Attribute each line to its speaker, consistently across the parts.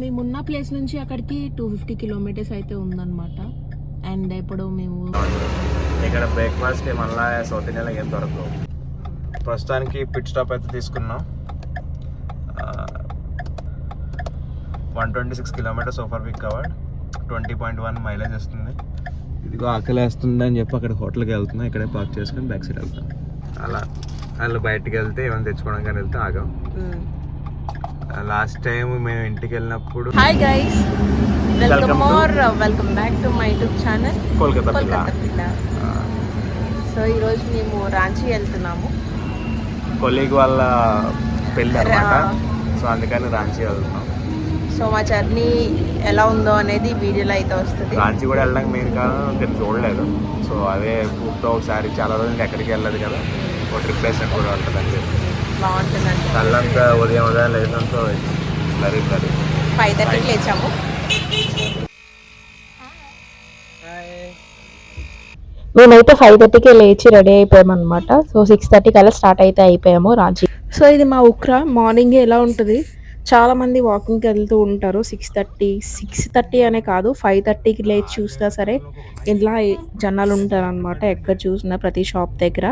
Speaker 1: మేమున్న ప్లేస్ నుంచి అక్కడికి టూ ఫిఫ్టీ కిలోమీటర్స్ అయితే ఉందన్నమాట. అండ్ ఇప్పుడు మేము
Speaker 2: ఇక్కడ బ్రేక్ఫాస్ట్కి మళ్ళీ సౌత్ ఇండియాలో ఏం దొరకవు ప్రస్తుతానికి పిట్ స్టాప్ అయితే తీసుకున్నాం. One twenty six kilometres offer week covered twenty point one mileage వస్తుంది. ఇదిగో ఆకలి వేస్తుంది అని చెప్పి అక్కడ హోటల్కి వెళ్తున్నాం ఇక్కడే పార్క్ చేసుకుని బ్యాక్ సైడ్ వెళ్తాం అలా వాళ్ళు బయటికి వెళ్తే ఏమైనా తెచ్చుకోవడానికి వెళ్తే ఆగాం. లాస్ట్ టైం మేము ఇంటికి వెళ్ళినప్పుడు
Speaker 1: hi guys
Speaker 2: welcome
Speaker 1: more welcome back to my YouTube channel
Speaker 2: Kolkata పిల్ల.
Speaker 1: సో ఈరోజు మేము రాంచీ వెళ్తున్నాము.
Speaker 2: కొలీగ్ వాళ్ళ పెళ్ళి అనమాట. సో అందుకని రాంచీ వెళ్తున్నాం.
Speaker 1: సో మా జర్నీ ఎలా ఉందో అనేది వీడియోలో అయితే వస్తుంది.
Speaker 2: రాంచీ కూడా వెళ్ళడానికి మెయిన్ కారణం నేను చూడలేదు. సో అదే గ్రూప్తో ఒకసారి చాలా రోజులు ఎక్కడికి వెళ్ళదు కదా. ఒక ట్రిప్ వేసినట్టు కూడా ఉంటుంది అని చెప్పి.
Speaker 1: బాగుంటుందండి.
Speaker 2: కళ్ళంతా ఉదయం ఉదయం లేదంతో బ్లరీ బ్లరీ
Speaker 1: ఫైవ్ థర్టీకి లేచాము.
Speaker 3: మేమైతే ఫైవ్ థర్టీకి లేచి రెడీ అయిపోయాం అనమాట సో సిక్స్ థర్టీకి అలా స్టార్ట్ అయితే అయిపోయాము రాంచీ.
Speaker 1: సో ఇది మా ఉక్రా మార్నింగ్ ఎలా ఉంటుంది? చాలా మంది వాకింగ్కి వెళ్తూ ఉంటారు. సిక్స్ థర్టీ సిక్స్ థర్టీ అనే కాదు ఫైవ్ థర్టీకి లేచి చూసినా సరే ఇలా జనాలు ఉంటారు అనమాట ఎక్కడ చూసినా ప్రతి షాప్ దగ్గర.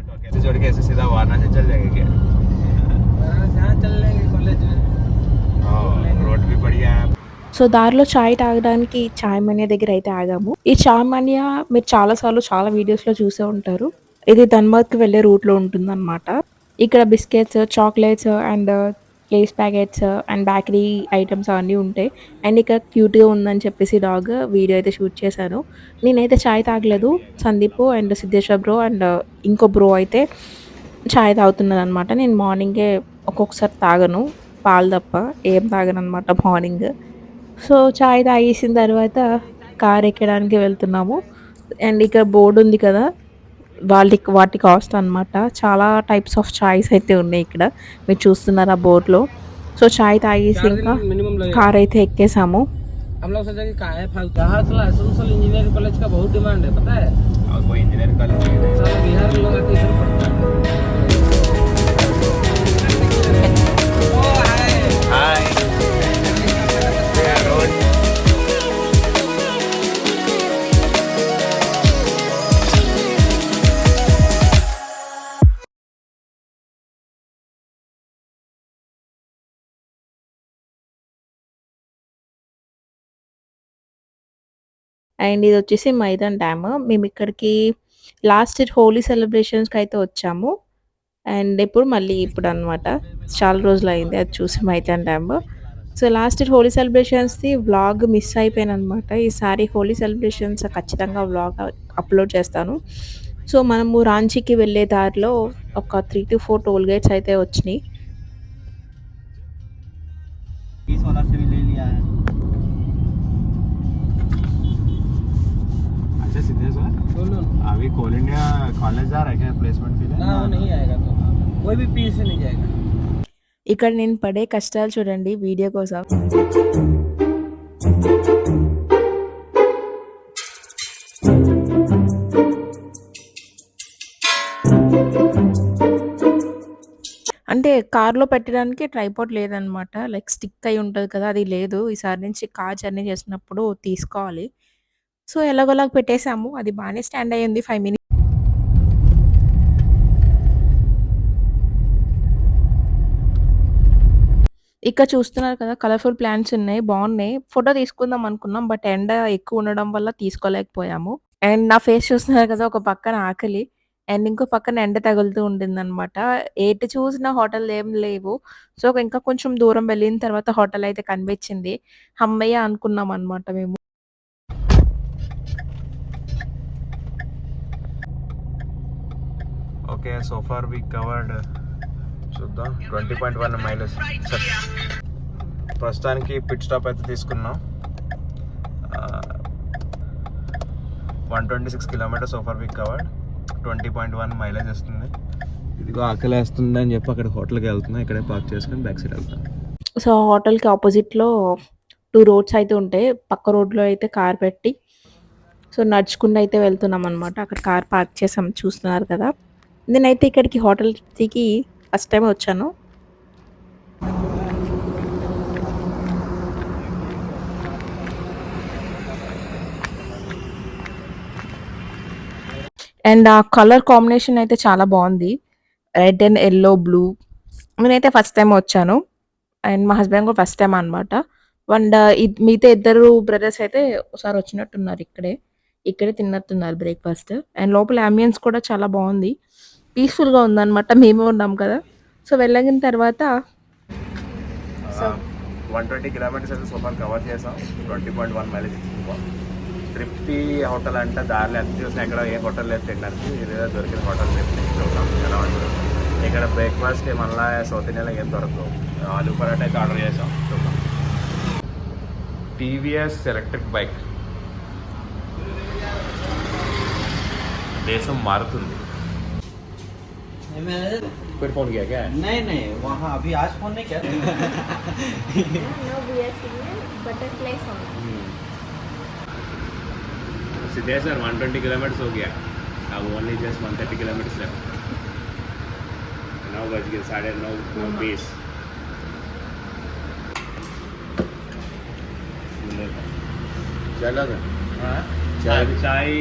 Speaker 2: एक तो मेरे को कैसे जोड़ के ऐसे सीधा वाराणसी चल जाएगा क्या
Speaker 4: वाराणसी हाँ चल लेंगे कॉलेज में
Speaker 2: रोड भी बढ़िया है
Speaker 1: సో దారిలో చాయ్ తాగడానికి చాయ్ మనియా దగ్గర అయితే ఆగాము ఈ చాయ్ మనియా మీరు చాలా సార్లు చాలా వీడియోస్ లో చూసే ఉంటారు ఇది ధన్బాద్ కి వెళ్లే రూట్ లో ఉంటుందన్నమాట ఇక్కడ biscuits chocolates and Lay's uh, packets and bakery items అవన్నీ ఉంటాయి అండ్ ఇక్కడ క్యూట్గా ఉందని చెప్పేసి డాగ్ వీడియో అయితే షూట్ చేశాను. నేనైతే చాయ్ తాగలేదు. Sandeep and Siddheshwar bro and uh, ఇంకో బ్రో అయితే చాయ్ తాగుతున్నది అనమాట నేను మార్నింగే ఒక్కొక్కసారి తాగను. పాలు తప్ప ఏం తాగను అనమాట మార్నింగ్ సో చాయ్ తాగేసిన తర్వాత కార్ ఎక్కడానికి వెళ్తున్నాము. అండ్ ఇక్కడ బోర్డు ఉంది కదా వాళ్ళ వాటి కాస్ట్ అన్నమాట చాలా టైప్స్ ఆఫ్ చాయ్స్ అయితే ఉన్నాయి ఇక్కడ మీరు చూస్తున్నారు ఆ బోర్డులో సో చాయ్ తాగేసి ఇంకా
Speaker 4: मिनिमम लगेगा
Speaker 1: కార్ అయితే ఎక్కేసాము
Speaker 4: हम लोग सोचे कि कहाँ है फालतू यहाँ चला आसनसोल इंजीनियरिंग कॉलेज का बहुत डिमांड है पता है
Speaker 2: और कोई इंजीनियरिंग कॉलेज
Speaker 4: सारा बिहार के लोग आके इधर पढ़ते हैं
Speaker 2: हाय रोड
Speaker 1: అండ్ ఇది వచ్చేసి మైదాన్ డ్యామ్. మేము ఇక్కడికి లాస్ట్ ఇయర్ హోలీ సెలబ్రేషన్స్కి అయితే వచ్చాము. అండ్ ఇప్పుడు మళ్ళీ ఇప్పుడు అన్నమాట. చాలా రోజులు అయింది అది చూసి Maithon dam. So last year Holi సెలబ్రేషన్స్ది vlog miss అయిపోయాను అనమాట ఈసారి హోలీ సెలబ్రేషన్స్ ఖచ్చితంగా వ్లాగ్ అప్లోడ్ చేస్తాను. సో మనము రాంచీకి వెళ్ళే దారిలో ఒక three to four toll gates అయితే వచ్చినాయి.
Speaker 2: अच्छा सिद्धेश्वर
Speaker 4: बोलो
Speaker 2: अभी कोल इंडिया कॉलेज जा रहा है क्या प्लेसमेंट के लिए
Speaker 4: ना वो नहीं आएगा तो कोई भी पी से नहीं जाएगा
Speaker 1: ఇక్కడ నేను పడే కష్టాలు చూడండి వీడియో కోసం అంటే కార్లో పెట్టడానికి ట్రైపాడ్ లేదనమాట లైక్ స్టిక్ అయి ఉంటుంది కదా అది లేదు ఈసారి నుంచి కార్ జర్నీ చేసినప్పుడు తీసుకోవాలి సో ఎలాగోలాగ పెట్టేశాము. అది బాగానే స్టాండ్ అయ్యింది ఫైవ్ మినిట్స్. ఇక్కడ చూస్తున్నారు కదా కలర్ఫుల్ ప్లాంట్స్ ఉన్నాయి బాగున్నాయి. ఫోటో తీసుకుందాం అనుకున్నాం బట్ ఎండ ఎక్కువ ఉండడం వల్ల తీసుకోలేకపోయాము. అండ్ నా ఫేస్ చూస్తున్నారు కదా ఒక పక్కన ఆకలి. అండ్ ఇంకో పక్కన ఎండ తగులుతూ ఉంటుందన్నమాట ఎటు చూసిన హోటల్ ఏం లేవు. సో ఇంకా కొంచెం దూరం వెళ్ళిన తర్వాత హోటల్ అయితే కనిపించింది. హమ్మయ్య అనుకున్నాం అనమాట మేము.
Speaker 2: Okay so far we covered చూద్దాం ట్వంటీ పాయింట్ వన్ మైలేజ్ ప్రస్తుతానికి పిట్ స్టాప్ అయితే తీసుకున్నాం. One twenty six kilometres offer week covered twenty point one mileage వస్తుంది. ఇదిగో ఆకలి వేస్తుంది అని చెప్పి అక్కడ హోటల్కి వెళ్తున్నాం. ఇక్కడే పార్క్ చేసుకుని బ్యాక్ సైడ్ వెళ్తాం.
Speaker 1: సో హోటల్కి ఆపోజిట్లో టూ రోడ్స్ అయితే ఉంటాయి. పక్క రోడ్లో అయితే కార్ పెట్టి. సో నడుచుకుంటూ అయితే వెళ్తున్నాం అనమాట అక్కడ కార్ పార్క్ చేసాం చూస్తున్నారు కదా. నేనైతే ఇక్కడికి హోటల్ దిగి ఫస్ట్ టైం వచ్చాను. అండ్ ఆ కలర్ కాంబినేషన్ అయితే చాలా బాగుంది. రెడ్ అండ్ ఎల్లో బ్లూ నేనైతే ఫస్ట్ టైం వచ్చాను. అండ్ మా హస్బెండ్ కూడా ఫస్ట్ టైం అనమాట అండ్ మిగతా ఇద్దరు బ్రదర్స్ అయితే ఒకసారి వచ్చినట్టున్నారు ఇక్కడే. ఇక్కడే తిన్నట్టున్నారు బ్రేక్ఫాస్ట్ అండ్ లోపల అంబియన్స్ కూడా చాలా బాగుంది. పీస్ఫుల్గా ఉందన్నమాట. మేమే ఉన్నాం కదా. సో వెళ్ళగిన తర్వాత
Speaker 2: వన్ ట్వంటీ కిలోమీటర్స్ అయితే సూపర్ కవర్ చేసాం. Twenty point one mileage Tripti hotel అంటే దారిలో ఎంత చూసినా ఎక్కడ ఏ హోటల్ లేదు తినడానికి ఏదో దొరికిన హోటల్ చూద్దాం ఎలా ఉంటుంది? ఇక్కడ బ్రేక్ఫాస్ట్ మళ్ళీ సౌత్ ఇండియాలో ఏం దొరకదు ఆలు పరాటా అయితే ఆర్డర్ చేసాం. చూద్దాం. TVS electric bike. దేశం మారుతుంది. फिर फोन किया क्या
Speaker 4: नहीं नहीं वहाँ अभी आज फोन नहीं किया
Speaker 2: सिद्धेश्वर 120 किलोमीटर हो गया अब ओनली जस्ट 130 किलोमीटर लेफ्ट नौ बज गए साढ़े नौ नौ बीस चलो चाय चाय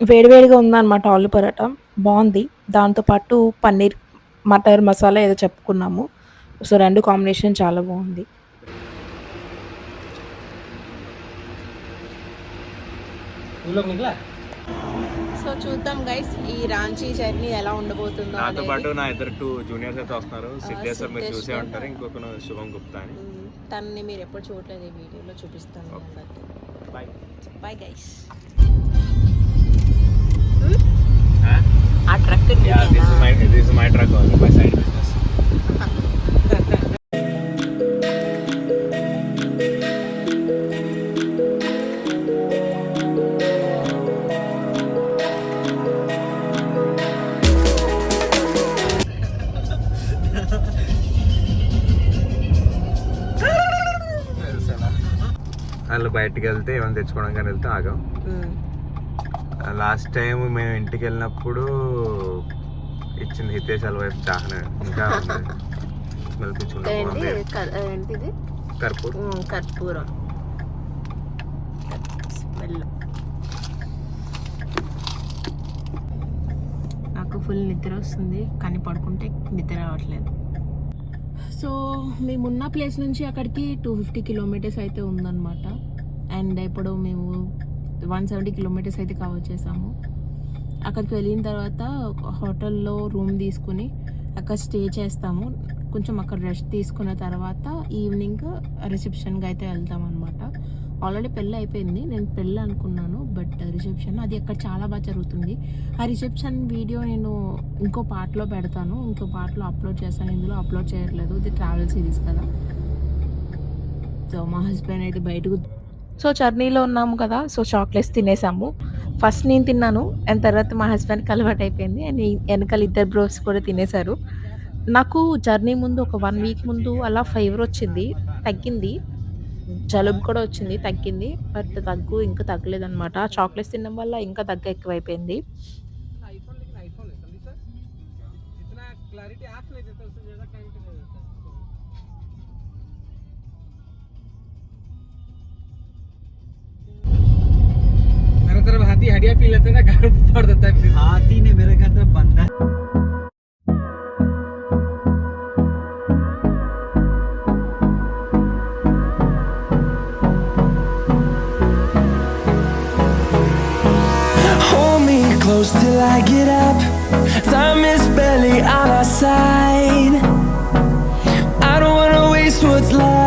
Speaker 1: వేడివేడిగా ఉందన్నమాట ఆలు పరోటా బాగుంది. దాంతోపాటు పన్నీర్ మటర్ మసాలా ఏదో చెప్పుకున్నాము. సో రెండు కాంబినేషన్ చాలా బాగుంది. సో చూద్దాం గైస్ ఈ రాంచీ జర్నీ ఎలా ఉండబోతుందో
Speaker 2: నాతో పాటు నా ఇద్దరు టూ జూనియర్స్ అయితే వస్తున్నారు. సిద్ధేశ్వర్ మీరు చూసే ఉంటారు. ఇంకొక శుభం గుప్తా అని.
Speaker 1: తనని మీరు ఎప్పుడు చూడలేదు ఈ వీడియోలో చూపిస్తాను
Speaker 2: బాయ్.
Speaker 1: Bye
Speaker 2: guys.
Speaker 1: ఆ
Speaker 2: truck my truck my side business బయటకు వెళ్తే ఏమైనా తెచ్చుకోవడానికి వెళ్తే ఆగం. లాస్ట్ టైం మేము ఇంటికి వెళ్ళినప్పుడు ఇచ్చింది హితేష్ వైఫ్ చాలా ఇంకా
Speaker 1: ఏంటిది?
Speaker 2: కర్పూర్.
Speaker 1: కర్పూరం. స్మెల్. నాకు ఫుల్ నిద్ర వస్తుంది కానీ పడుకుంటే నిద్ర రావట్లేదు. సో మేమున్న ప్లేస్ నుంచి అక్కడికి టూ ఫిఫ్టీ కిలోమీటర్స్ అయితే ఉందన్నమాట. అండ్ ఇప్పుడు మేము వన్ సెవెంటీ కిలోమీటర్స్ అయితే కవర్ చేసాము అక్కడికి వెళ్ళిన తర్వాత హోటల్లో రూమ్ తీసుకుని అక్కడ స్టే చేస్తాము. కొంచెం అక్కడ రెస్ట్ తీసుకున్న తర్వాత ఈవినింగ్ రిసెప్షన్కి అయితే వెళ్తాం అనమాట ఆల్రెడీ పెళ్ళి అయిపోయింది. నేను పెళ్ళి అనుకున్నాను బట్ రిసెప్షన్ అది అక్కడ చాలా బాగా జరుగుతుంది. ఆ రిసెప్షన్ వీడియో నేను ఇంకో పార్ట్లో పెడతాను. ఇంకో పార్ట్లో అప్లోడ్ చేస్తాను. ఇందులో అప్లోడ్ చేయట్లేదు. ఇది ట్రావెల్ సిరీస్ కదా. సో మా హస్బెండ్ అయితే బయటకు సో చర్నీలో ఉన్నాము కదా సో చాక్లెట్స్ తినేసాము. ఫస్ట్ నేను తిన్నాను అండ్ తర్వాత మా హస్బెండ్కి అలవాటు అయిపోయింది అండ్ వెనకాల ఇద్దరు బ్రోస్ కూడా తినేశారు. నాకు జర్నీ ముందు ఒక వన్ వీక్ ముందు అలా ఫీవర్ వచ్చింది తగ్గింది. జలుబు కూడా వచ్చింది తగ్గింది బట్ తగ్గు ఇంకా తగ్గలేదన్నమాట. చాక్లెట్స్ తినడం వల్ల ఇంకా దగ్గు ఎక్కువైపోయింది.
Speaker 4: मेरा तरफ़ हाथी हड्डियाँ पी लेते ना घर पड़ देता है हाथी ने मेरे घर तरफ़ बंदा
Speaker 5: close till I get up. Time is barely on our side. I don't wanna waste what's left.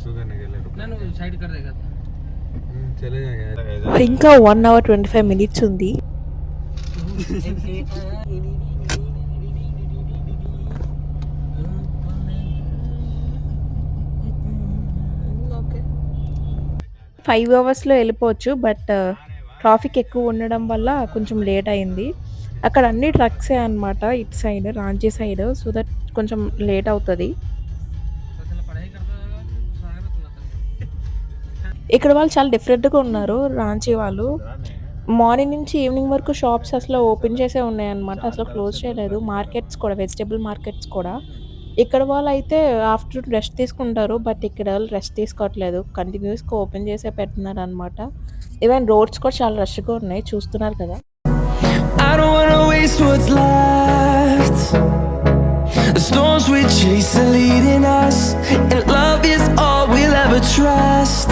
Speaker 2: परसों करने के लिए
Speaker 4: ना ना साइड कर देगा
Speaker 2: चले जाएंगे
Speaker 1: ఇంకా one hour twenty five minutes ఉంది ఫైవ్ అవర్స్లో వెళ్ళిపోవచ్చు బట్ ట్రాఫిక్ ఎక్కువ ఉండడం వల్ల కొంచెం లేట్ అయింది అక్కడ అన్ని ట్రక్సే అన్నమాట ఇటు side Ranchi side so that కొంచెం లేట్ అవుతుంది ఇక్కడ వాళ్ళు చాలా డిఫరెంట్గా ఉన్నారు రాంచీ వాళ్ళు. మార్నింగ్ నుంచి ఈవినింగ్ వరకు షాప్స్ అసలు ఓపెన్ చేసే ఉన్నాయన్నమాట. అసలు క్లోజ్ చేయలేదు. మార్కెట్స్ కూడా వెజిటేబుల్ మార్కెట్స్ కూడా. ఇక్కడ వాళ్ళు అయితే ఆఫ్టర్నూన్ రెస్ట్ తీసుకుంటారు బట్ ఇక్కడ వాళ్ళు రెస్ట్ తీసుకోవట్లేదు. కంటిన్యూస్గా ఓపెన్ చేసే పెడుతున్నారు అనమాట ఈవెన్ రోడ్స్ కూడా చాలా రష్గా ఉన్నాయి. చూస్తున్నారు కదా.
Speaker 5: The storms we chase are leading us, and love is all we'll ever trust.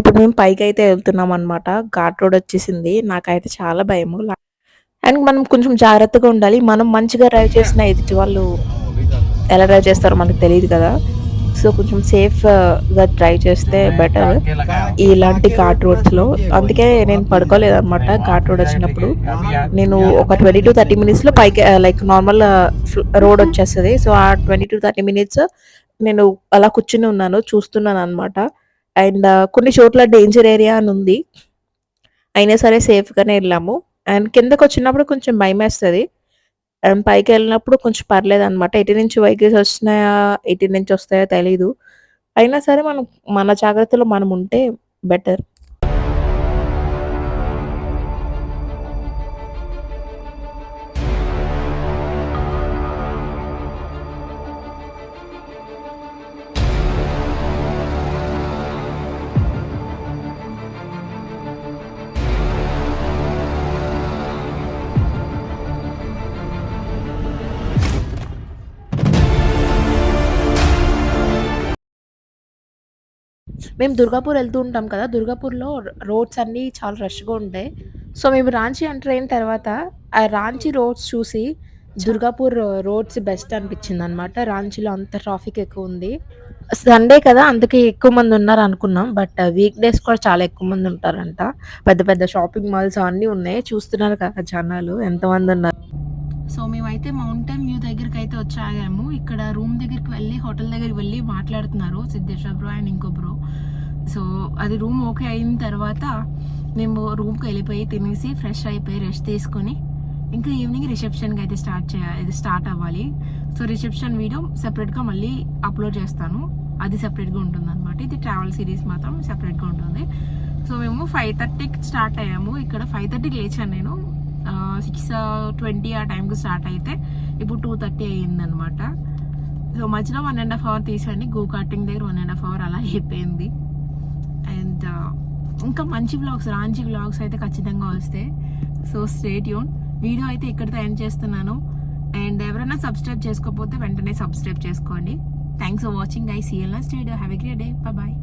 Speaker 1: ఇప్పుడు మేము పైకి అయితే వెళ్తున్నాం అనమాట ఘాట్ రోడ్ వచ్చేసింది. నాకైతే చాలా భయము. అండ్ మనం కొంచెం జాగ్రత్తగా ఉండాలి. మనం మంచిగా డ్రైవ్ చేసిన ఎదుటి వాళ్ళు ఎలా డ్రైవ్ చేస్తారో మనకు తెలియదు కదా. సో కొంచెం సేఫ్గా uh, డ్రైవ్ చేస్తే బెటర్ ఇలాంటి ఘాట్ రోడ్స్లో. అందుకే నేను పడుకోలేదు అనమాట ఘాట్ రోడ్ వచ్చినప్పుడు. నేను ఒక ట్వంటీ టు థర్టీ మినిట్స్లో పైకి uh, like normal uh, road వచ్చేస్తుంది. సో ఆ ట్వంటీ టు థర్టీ మినిట్స్ నేను అలా కూర్చుని ఉన్నాను చూస్తున్నాను అనమాట అండ్ కొన్ని చోట్ల డేంజర్ ఏరియా అని ఉంది. అయినా సరే సేఫ్గానే వెళ్ళాము. అండ్ కిందకు వచ్చినప్పుడు కొంచెం భయం వేస్తుంది. అండ్ పైకి వెళ్ళినప్పుడు కొంచెం పర్లేదు అనమాట ఎటు నుంచి వెహికల్స్ వస్తున్నాయా ఎటు నుంచి వస్తాయో తెలీదు. అయినా సరే మనం మన జాగ్రత్తలో మనం ఉంటే బెటర్ మేము దుర్గాపూర్ వెళ్తూ ఉంటాం కదా దుర్గాపూర్లో రోడ్స్ అన్నీ చాలా రష్గా ఉంటాయి. సో మేము రాంచీ ఎంటర్ అయిన తర్వాత ఆ రాంచీ రోడ్స్ చూసి దుర్గాపూర్ రోడ్స్ బెస్ట్ అనిపించింది అనమాట రాంచీలో అంత ట్రాఫిక్ ఎక్కువ ఉంది. సండే కదా అందుకే ఎక్కువ మంది ఉన్నారు అనుకున్నాం. బట్ వీక్ డేస్ కూడా చాలా ఎక్కువ మంది ఉంటారంట. పెద్ద పెద్ద షాపింగ్ మాల్స్ అన్నీ ఉన్నాయి. చూస్తున్నారు కదా జనాలు ఎంతమంది ఉన్నారు. సో మేమైతే మౌంటైన్ వ్యూ దగ్గరికి అయితే వచ్చాగాము ఇక్కడ రూమ్ దగ్గరికి వెళ్ళి హోటల్ దగ్గరికి వెళ్ళి మాట్లాడుతున్నారు. సిద్ధేశ్వర బ్రో అండ్ ఇంకో బ్రో సో అది రూమ్ ఓకే అయిన తర్వాత మేము రూమ్కి వెళ్ళిపోయి తినేసి ఫ్రెష్ అయిపోయి రెస్ట్ తీసుకొని ఇంకా ఈవినింగ్ రిసెప్షన్కి అయితే స్టార్ట్ చేయాలి స్టార్ట్ అవ్వాలి. సో రిసెప్షన్ వీడియో సెపరేట్గా మళ్ళీ అప్లోడ్ చేస్తాను. అది సెపరేట్గా ఉంటుంది అనమాట ఇది ట్రావెల్ సిరీస్ మాత్రం సెపరేట్గా ఉంటుంది. సో మేము ఫైవ్ థర్టీకి స్టార్ట్ అయ్యాము. ఇక్కడ ఫైవ్ థర్టీకి లేచాను నేను. సిక్స్ ట్వంటీ ఆ టైంకి స్టార్ట్ అయితే ఇప్పుడు టూ థర్టీ అయ్యిందనమాట సో మధ్యలో వన్ అండ్ హాఫ్ అవర్ తీసండి గో కార్టింగ్ దగ్గర వన్ అండ్ హాఫ్ అవర్ అలా అయిపోయింది. అండ్ ఇంకా మంచి బ్లాగ్స్ రాంచి వ్లాగ్స్ అయితే ఖచ్చితంగా వస్తాయి సో స్టేట్ యూన్ వీడియో అయితే ఇక్కడితో ఎండ్ చేస్తున్నాను. అండ్ ఎవరైనా సబ్స్క్రైబ్ చేసుకోకపోతే వెంటనే సబ్స్క్రైబ్ చేసుకోండి. థ్యాంక్స్ ఫర్ వాచింగ్ ఐ సీఎల్ నా స్టేడియో have a great day bye